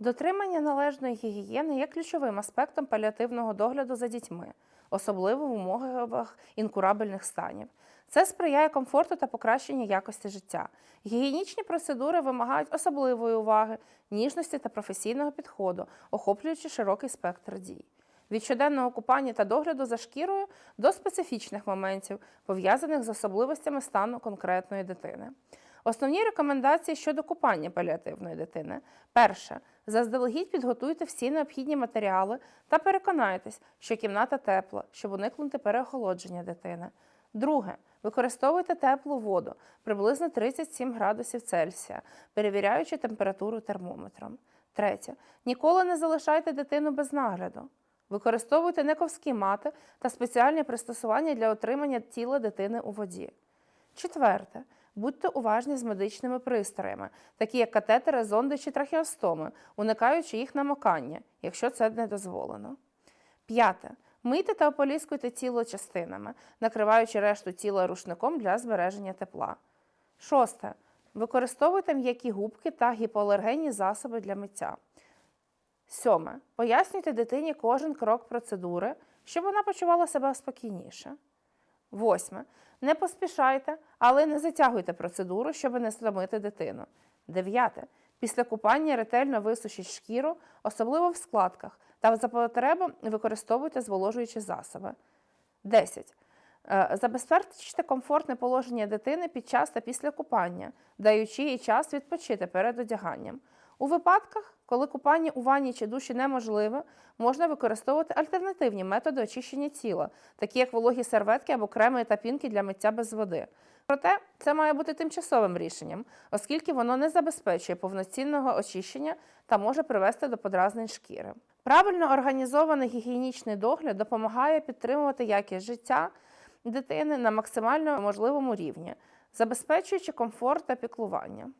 Дотримання належної гігієни є ключовим аспектом паліативного догляду за дітьми, особливо в умовах інкурабельних станів. Це сприяє комфорту та покращенню якості життя. Гігієнічні процедури вимагають особливої уваги, ніжності та професійного підходу, охоплюючи широкий спектр дій. Від щоденного купання та догляду за шкірою до специфічних моментів, пов'язаних з особливостями стану конкретної дитини. Основні рекомендації щодо купання паліативної дитини. Перше. Заздалегідь підготуйте всі необхідні матеріали та переконайтесь, що кімната тепла, щоб уникнути переохолодження дитини. Друге. Використовуйте теплу воду приблизно 37 градусів Цельсія, перевіряючи температуру термометром. Третє. Ніколи не залишайте дитину без нагляду. Використовуйте нековські мати та спеціальні пристосування для отримання тіла дитини у воді. Четверте. Будьте уважні з медичними пристроями, такі як катетери, зонди чи трахеостоми, уникаючи їх намокання, якщо це не дозволено. П'яте. Мийте та ополіскуйте тіло частинами, накриваючи решту тіла рушником для збереження тепла. Шосте. Використовуйте м'які губки та гіпоалергенні засоби для миття. Сьоме. Пояснюйте дитині кожен крок процедури, щоб вона почувала себе спокійніше. Восьме. Не поспішайте, але не затягуйте процедуру, щоб не стомити дитину. Дев'яте. Після купання ретельно висушіть шкіру, особливо в складках, та за потреби використовуйте зволожуючі засоби. 10. Е, Забезпечте комфортне положення дитини під час та після купання, даючи їй час відпочити перед одяганням. У випадках, коли купання у ванні чи душі неможливе, можна використовувати альтернативні методи очищення тіла, такі як вологі серветки або креми та пінки для миття без води. Проте це має бути тимчасовим рішенням, оскільки воно не забезпечує повноцінного очищення та може привести до подразнень шкіри. Правильно організований гігієнічний догляд допомагає підтримувати якість життя дитини на максимально можливому рівні, забезпечуючи комфорт та піклування.